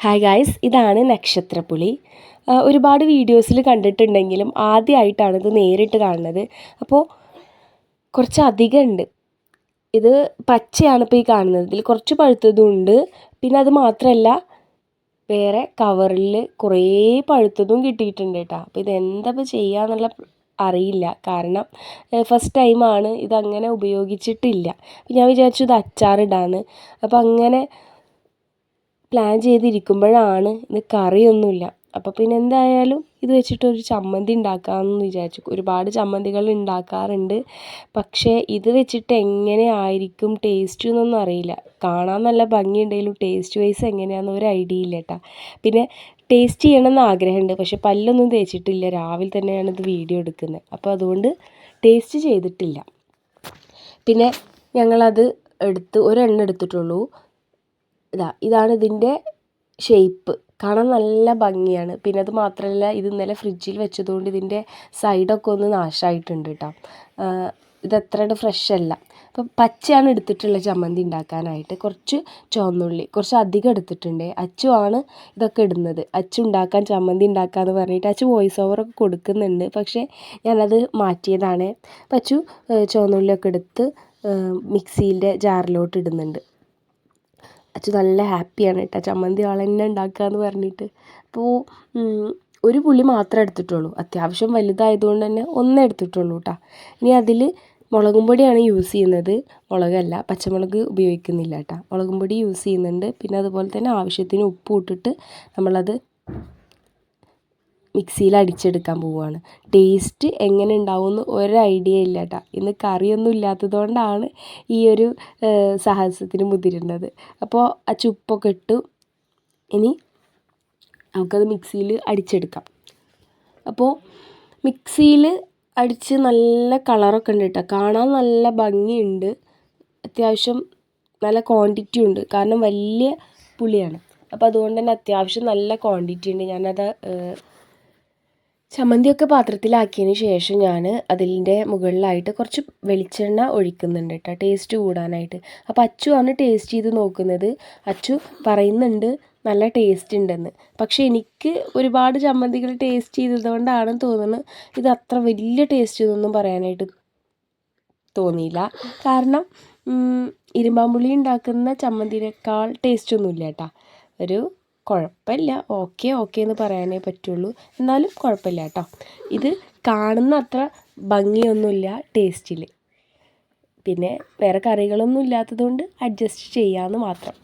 Hi guys ഇതാണ് നക്ഷത്രപ്പുളി ആ, ഒരുപാട് വീഡിയോസിൽ കണ്ടിട്ടുണ്ടെങ്കിലും ആദ്യമായിട്ടാണ് ഇത് നേരിട്ട് കാണുന്നത്. അപ്പോൾ കുറച്ച് അധികം ഉണ്ട് ഇത് പച്ചയാണ് ഇപ്പോൾ ഈ കാണുന്നത്. ഇതിൽ കുറച്ച് പഴുത്തതും ഉണ്ട് പിന്നെ അത് മാത്രമല്ല വേറെ കവറിൽ കുറേ പഴുത്തതും കിട്ടിയിട്ടുണ്ട് കേട്ടോ അപ്പോൾ ഇത് ചെയ്യാന്നുള്ള അറിയില്ല. കാരണം ഫസ്റ്റ് ടൈമാണ് ഇതങ്ങനെ ഉപയോഗിച്ചിട്ടില്ല. ഞാൻ വിചാരിച്ചു ഇത് അച്ചാറിടാന്ന്. അപ്പോൾ അങ്ങനെ പ്ലാൻ ചെയ്തിരിക്കുമ്പോഴാണ് ഇന്ന് കറിയൊന്നുമില്ല. അപ്പോൾ പിന്നെ എന്തായാലും ഇത് വെച്ചിട്ട് ഒരു ചമ്മന്തി ഉണ്ടാക്കാമെന്ന് വിചാരിച്ചു. ഒരുപാട് ചമ്മന്തികൾ ഉണ്ടാക്കാറുണ്ട്. പക്ഷേ ഇത് വെച്ചിട്ട് എങ്ങനെ ആയിരിക്കും ടേസ്റ്റ് എന്നൊന്നും അറിയില്ല. കാണാൻ നല്ല ഭംഗിയുണ്ടെങ്കിലും ടേസ്റ്റ് വൈസ് എങ്ങനെയാണെന്ന് ഒരു ഐഡിയ ഇല്ല കേട്ടോ പിന്നെ ടേസ്റ്റ് ചെയ്യണമെന്ന് ആഗ്രഹമുണ്ട്. പക്ഷെ പല്ലൊന്നും തേച്ചിട്ടില്ല. രാവിലെ തന്നെയാണ് ഇത് വീഡിയോ എടുക്കുന്നത്. അപ്പോൾ അതുകൊണ്ട് ടേസ്റ്റ് ചെയ്തിട്ടില്ല. പിന്നെ ഞങ്ങളത് എടുത്ത് ഒരെണ്ണം എടുത്തിട്ടുള്ളൂ. ഇതാ ഇതാണ് ഇതിന്റെ ഷേപ്പ് കാണാൻ നല്ല ഭംഗിയാണ്. പിന്നെ അത് മാത്രമല്ല ഇത് ഇന്നലെ ഫ്രിഡ്ജിൽ വെച്ചതുകൊണ്ട് ഇതിന്റെ സൈഡൊക്കെ ഒന്ന് നാശമായിട്ടുണ്ട് കേട്ടോ ഇത് അത്രയുടെ ഫ്രഷ് അല്ല. അപ്പം പച്ചയാണ് എടുത്തിട്ടുള്ള ചമ്മന്തി ഉണ്ടാക്കാനായിട്ട്. കുറച്ച് ചുവന്നുള്ളി കുറച്ച് അധികം എടുത്തിട്ടുണ്ട്. അച്ചുവാണ് ഇതൊക്കെ ഇടുന്നത്. അച്ചു ഉണ്ടാക്കാൻ ചമ്മന്തി ഉണ്ടാക്കാമെന്ന് പറഞ്ഞിട്ട് അച്ചു വോയിസ് ഓവറൊക്കെ കൊടുക്കുന്നുണ്ട്. പക്ഷേ ഞാനത് മാറ്റിയതാണ്. അപ്പം അച്ചു ചുവന്നുള്ളിയൊക്കെ എടുത്ത് മിക്സിയിന്റെ ജാറിലോട്ട് ഇടുന്നുണ്ട്. അച്ചു നല്ല ഹാപ്പിയാണ് കേട്ടോ. ചമ്മന്തി ആൾ തന്നെ ഉണ്ടാക്കുകയെന്ന് പറഞ്ഞിട്ട്. അപ്പോൾ ഒരു പുളി മാത്രമേ എടുത്തിട്ടുള്ളൂ. അത്യാവശ്യം വലുതായതുകൊണ്ട് തന്നെ ഒന്നേ എടുത്തിട്ടുള്ളൂ കേട്ടോ. ഇനി അതിൽ മുളകും പൊടിയാണ് യൂസ് ചെയ്യുന്നത്. മുളകല്ല പച്ചമുളക് ഉപയോഗിക്കുന്നില്ല കേട്ടോ. മുളകും പൊടി യൂസ് ചെയ്യുന്നുണ്ട്. പിന്നെ അതുപോലെ തന്നെ ആവശ്യത്തിന് ഉപ്പ് ഇട്ടിട്ട് നമ്മളത് മിക്സിയിൽ അടിച്ചെടുക്കാൻ പോവുകയാണ്. ടേസ്റ്റ് എങ്ങനെ ഉണ്ടാവുമെന്ന് ഒരു ഐഡിയ ഇല്ല കേട്ടോ ഇന്ന് കറിയൊന്നും ഇല്ലാത്തതുകൊണ്ടാണ് ഈ ഒരു സാഹസത്തിന് മുതിരുന്നത്. അപ്പോൾ ആ ചുപ്പൊക്കെ ഇട്ടു. ഇനി നമുക്കത് മിക്സിയിൽ അടിച്ചെടുക്കാം. അപ്പോൾ മിക്സിയിൽ അടിച്ച് നല്ല കളറൊക്കെ ഉണ്ട് കേട്ടോ കാണാൻ നല്ല ഭംഗിയുണ്ട്. അത്യാവശ്യം നല്ല ക്വാണ്ടിറ്റി ഉണ്ട്. കാരണം വലിയ പുളിയാണ്. അപ്പോൾ അതുകൊണ്ട് തന്നെ അത്യാവശ്യം നല്ല ക്വാണ്ടിറ്റി ഉണ്ട്. ഞാനത് ചമ്മന്തിയൊക്കെ പാത്രത്തിലാക്കിയതിന് ശേഷം ഞാൻ അതിന്റെ മുകളിലായിട്ട് കുറച്ച് വെളിച്ചെണ്ണ ഒഴിക്കുന്നുണ്ട് കേട്ടോ ടേസ്റ്റ് കൂടാനായിട്ട്. അപ്പോൾ അച്ചു ആണ് ടേസ്റ്റ് ചെയ്ത് നോക്കുന്നത്. അച്ചു പറയുന്നുണ്ട് നല്ല ടേസ്റ്റ് ഉണ്ടെന്ന്. പക്ഷേ എനിക്ക് ഒരുപാട് ചമ്മന്തികൾ ടേസ്റ്റ് ചെയ്തതുകൊണ്ടാണ് തോന്നുന്നത് ഇത് അത്ര വലിയ ടേസ്റ്റ് എന്നൊന്നും പറയാനായിട്ട് തോന്നിയില്ല. കാരണം ഇരുമ്പാമ്പുളി ഉണ്ടാക്കുന്ന ചമ്മന്തിനേക്കാൾ ടേസ്റ്റ് ഒന്നുമില്ല കേട്ടോ. ഒരു കുഴപ്പമില്ല. ഓക്കെ ഓക്കെ എന്ന് പറയാനേ പറ്റുള്ളൂ. എന്നാലും കുഴപ്പമില്ല കേട്ടോ. ഇത് കാണുന്ന അത്ര ഭംഗിയൊന്നുമില്ല ടേസ്റ്റിൽ പിന്നെ വേറെ കറികളൊന്നും ഇല്ലാത്തതുകൊണ്ട് അഡ്ജസ്റ്റ് ചെയ്യാമെന്ന് മാത്രം.